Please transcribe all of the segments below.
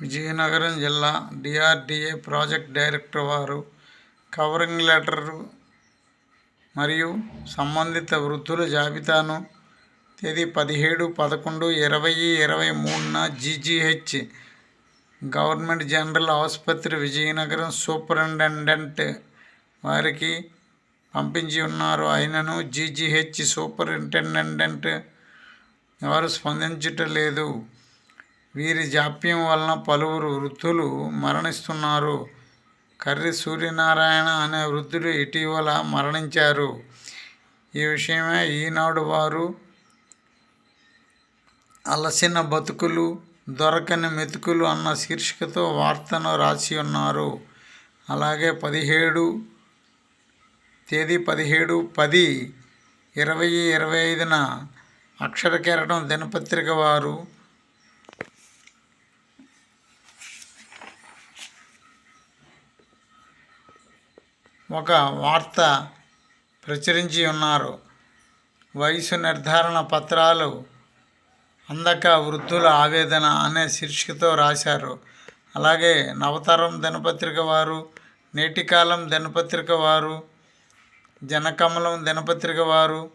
విజయనగరం జిల్లా DRDA project director వారు covering letter మరియు సంబంధిత వృద్ధుల జాబితాను తేదీ పదిహేడు పదకొండు ఇరవై ఇరవై మూడున జీజీహెచ్ గవర్నమెంట్ జనరల్ ఆసుపత్రి విజయనగరం సూపరింటెండెంట్ వారికి పంపించి ఉన్నారు. ఆయనను జీజీహెచ్ సూపరింటెండెంట్ వారు స్పందించటం లేదు. వీరి జాప్యం వలన పలువురు వృద్ధులు మరణిస్తున్నారు. కర్రి సూర్యనారాయణ అనే వృద్ధుడు ఇటీవల మరణించారు. ఈ విషయమే ఈనాడు వారు అలసిన బతుకులు దొరకని మెతుకులు అన్న శీర్షికతో వార్తను రాసి ఉన్నారు. అలాగే పదిహేడు తేదీ పదిహేడు పది ఇరవై ఇరవై ఐదున అక్షర కేరటం దినపత్రిక వారు ఒక వార్త ప్రచురించి ఉన్నారు. వయసు నిర్ధారణ పత్రాలు అందక వృద్ధుల ఆవేదన అనే శీర్షికతో రాశారు. అలాగే నవతరం దినపత్రిక వారు నేటికాలం దినపత్రిక వారు జనకమలం దినపత్రిక వారు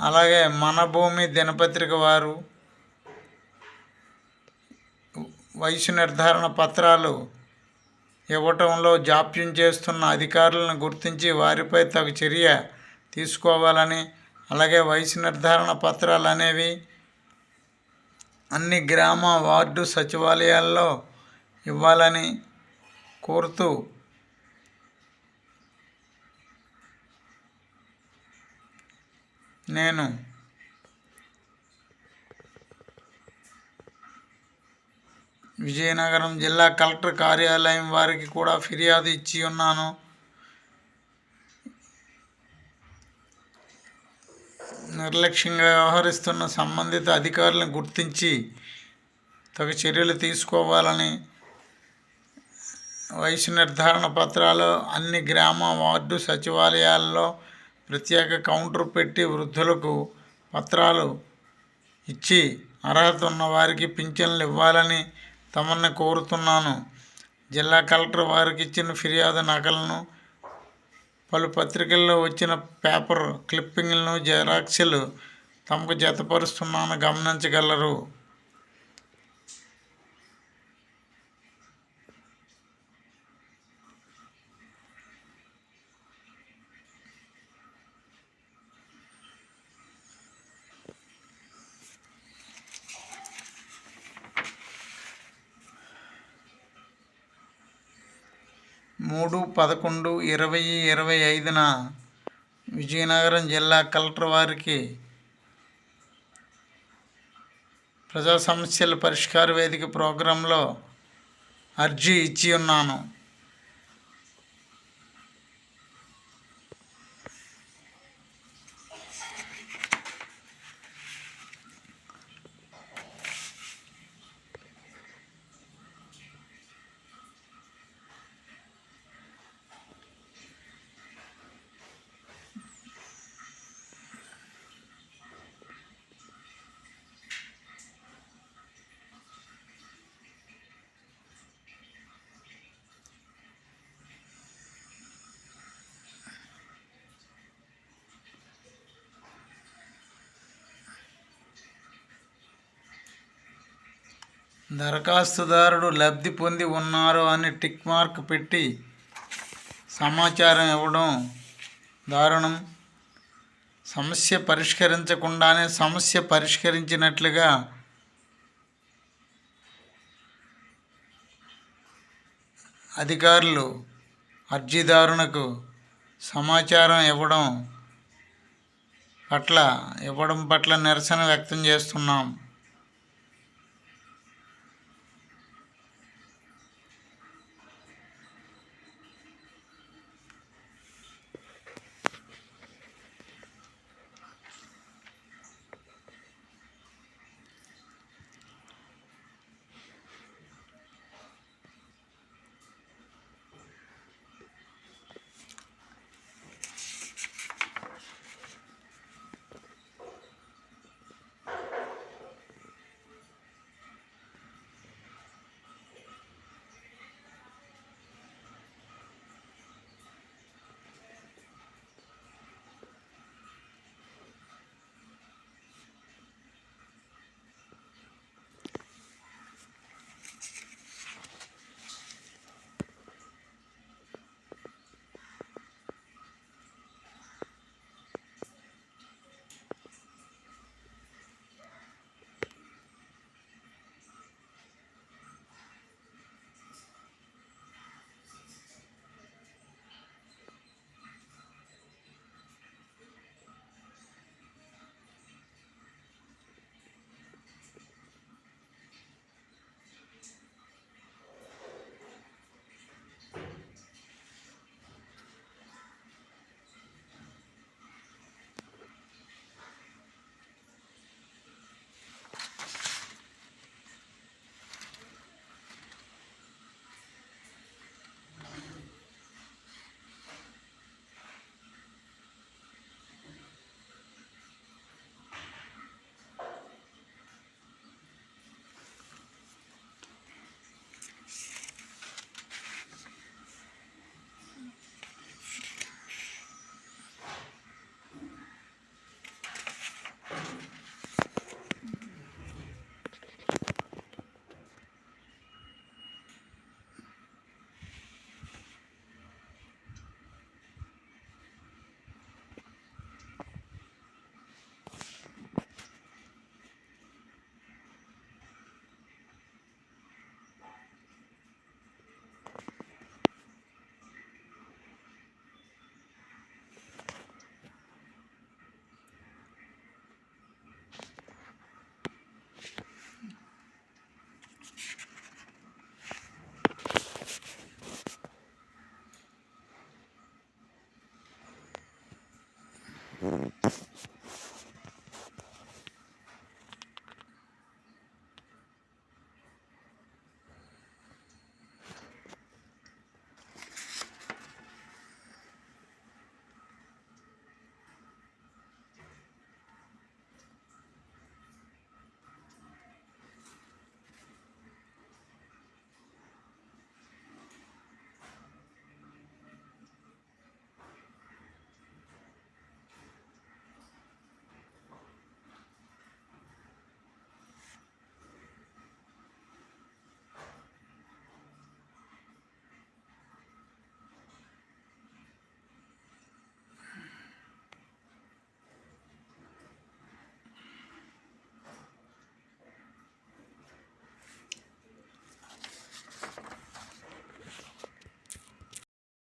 అలాగే మన భూమి దినపత్రిక వారు వయసు నిర్ధారణ పత్రాలు ఇవ్వటంలో జాప్యం చేస్తున్న అధికారులను గుర్తించి వారిపై తగు చర్య తీసుకోవాలని అలాగే వయసు నిర్ధారణ పత్రాలు అనేవి అన్ని గ్రామ వార్డు సచివాలయాల్లో ఇవ్వాలని కోరుతూ నేను విజయనగరం జిల్లా కలెక్టర్ కార్యాలయం వారికి కూడా ఫిర్యాదు ఇచ్చి ఉన్నాను. నిర్లక్ష్యంగా వ్యవహరిస్తున్న సంబంధిత అధికారులను గుర్తించి తగు చర్యలు తీసుకోవాలని వయసు నిర్ధారణ పత్రాలు అన్ని గ్రామ వార్డు సచివాలయాల్లో ప్రత్యేక కౌంటర్ పెట్టి వృద్ధులకు పత్రాలు ఇచ్చి అర్హత ఉన్న వారికి పింఛన్లు ఇవ్వాలని తమని కోరుతున్నాను. జిల్లా కలెక్టర్ వారికి ఇచ్చిన ఫిర్యాదు నకలను పలు పత్రికల్లో వచ్చిన పేపర్ క్లిప్పింగ్లను జెరాక్స్లు తమకు జతపరుస్తున్నాను గమనించగలరు. మూడు పదకొండు ఇరవై ఇరవై ఐదున విజయనగరం జిల్లా కలెక్టర్ వారికి ప్రజా సమస్యల పరిష్కార వేదిక ప్రోగ్రాంలో అర్జీ ఇచ్చి ఉన్నాను. దరఖాస్తుదారుడు లబ్ధి పొంది ఉన్నారు అని టిక్ మార్క్ పెట్టి సమాచారం ఇవ్వడం దారుణం. సమస్య పరిష్కరించకుండానే సమస్య పరిష్కరించినట్లుగా అధికారులు అర్జీదారునకు సమాచారం ఇవ్వడం పట్ల ఇవ్వడం పట్ల నిరసన వ్యక్తం చేస్తున్నాం.